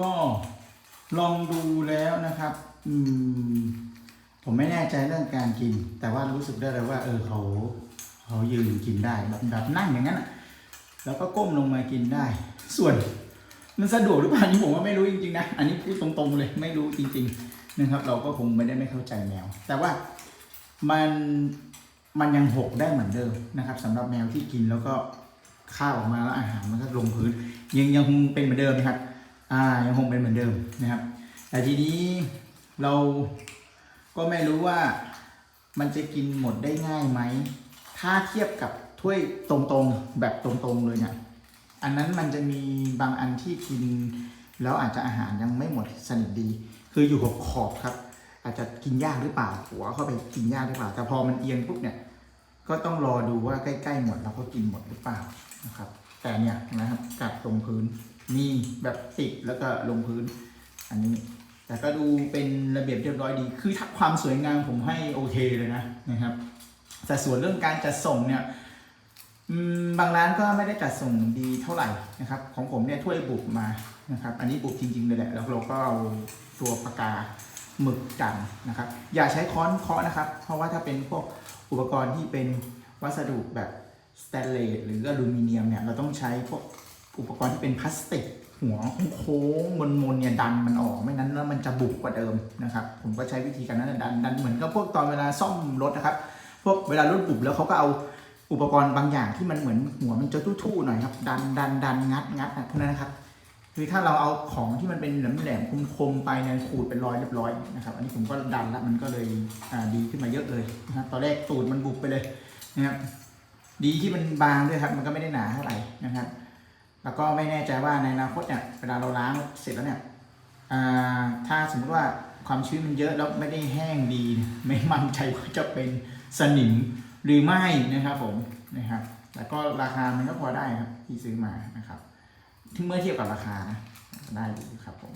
ก็ลองดูแล้วนะครับ อืม ผมไม่แน่ใจเรื่องการกิน แต่ว่ารู้สึกได้เลยว่า เออเขาเขายืนกินได้แบบแบบนั่งอย่างนั้นแล้วก็ก้มลงมากินได้ ส่วน มันสะดวกหรือเปล่านี่ผมว่าไม่รู้จริงๆนะอันนี้พูดตรงๆเลยไม่รู้จริง ๆ นะครับ เราก็คงไม่ได้ไม่เข้าใจแมว แต่ว่ามันมันยังหกได้เหมือนเดิมนะครับสำหรับแมวที่กินแล้วก็ข้าวออกมาแล้วอาหารมันก็ลงพื้น ยังยังคงเป็นเหมือนเดิมนะครับ อ่ายังคงเป็นเหมือนเดิมนะครับ แต่ทีนี้เราก็ไม่รู้ว่ามันจะกินหมดได้ง่ายไหม ถ้าเทียบกับถ้วยตรงๆแบบตรงๆเลยเนี่ยอันนั้นมันจะมีบางอันที่กิน แล้วอาจจะอาหารยังไม่หมดสนิทดี คืออยู่ขอบขอบครับ อาจจะกินยากหรือเปล่าหัวเข้าไปกินยากหรือเปล่า แต่พอมันเอียงปุ๊บเนี่ยก็ต้องรอดูว่าใกล้ๆหมดแล้วก็กินหมดหรือเปล่านะครับ แต่เนี่ยนะครับกัดลงพื้น นี่แบบติดแล้วก็ลงพื้น อันนี้ แต่ก็ดูเป็นระเบียบเรียบร้อยดี คือความสวยงามผมให้โอเคเลยนะนะครับ แต่ส่วนเรื่องการจัดส่งเนี่ยบางร้านก็ไม่ได้จัดส่งดีเท่าไหร่นะครับ ของผมเนี่ยถ้วยบุบมานะครับ อันนี้บุบจริงๆเลยแหละ แล้วเราก็เอาตัวปากกาหมึกกันนะครับ อย่าใช้ค้อนเคาะนะครับ เพราะว่าถ้าเป็นพวกอุปกรณ์ที่เป็นวัสดุแบบสแตนเลสหรืออลูมิเนียมเนี่ย เราต้องใช้พวก อุปกรณ์ที่เป็นพลาสติก หัวโค้งมนๆเนี่ยดันมันออกไม่นั้นแล้วมันจะบุบกว่าเดิมนะครับ ผมก็ใช้วิธีการนั้นดันดันเหมือนกับพวกตอนเวลาซ่อมรถนะครับ พวกเวลารถบุบแล้วเขาก็เอาอุปกรณ์บางอย่างที่มันเหมือนหัวมันจะทู่ๆหน่อยครับ ดันดันดันงัดงัดนะพวกนั้นนะครับคือถ้าเราเอาของที่มันเป็นแหลมๆคมๆไปเนี่ยขูดเป็นรอยเรียบร้อยนะครับ อันนี้ผมก็ดันแล้วมันก็เลยดีขึ้นมาเยอะเลยนะครับตอนแรกตูดมันบุบไปเลยนะครับดีที่มันบางด้วยครับ มันก็ไม่ได้หนาเท่าไหร่นะครับ แล้วก็ไม่แน่ใจว่าในอนาคตเนี่ยเวลาเราล้างเสร็จแล้วเนี่ยถ้าสมมติว่าความชื้นมันเยอะแล้วไม่ได้แห้งดี ไม่มั่นใจว่าจะเป็นสนิมหรือไม่นะครับผมนะครับแล้วก็ราคามันก็พอได้ครับที่ซื้อมานะครับ ถึงเมื่อเทียบกับราคานะได้ดีครับผม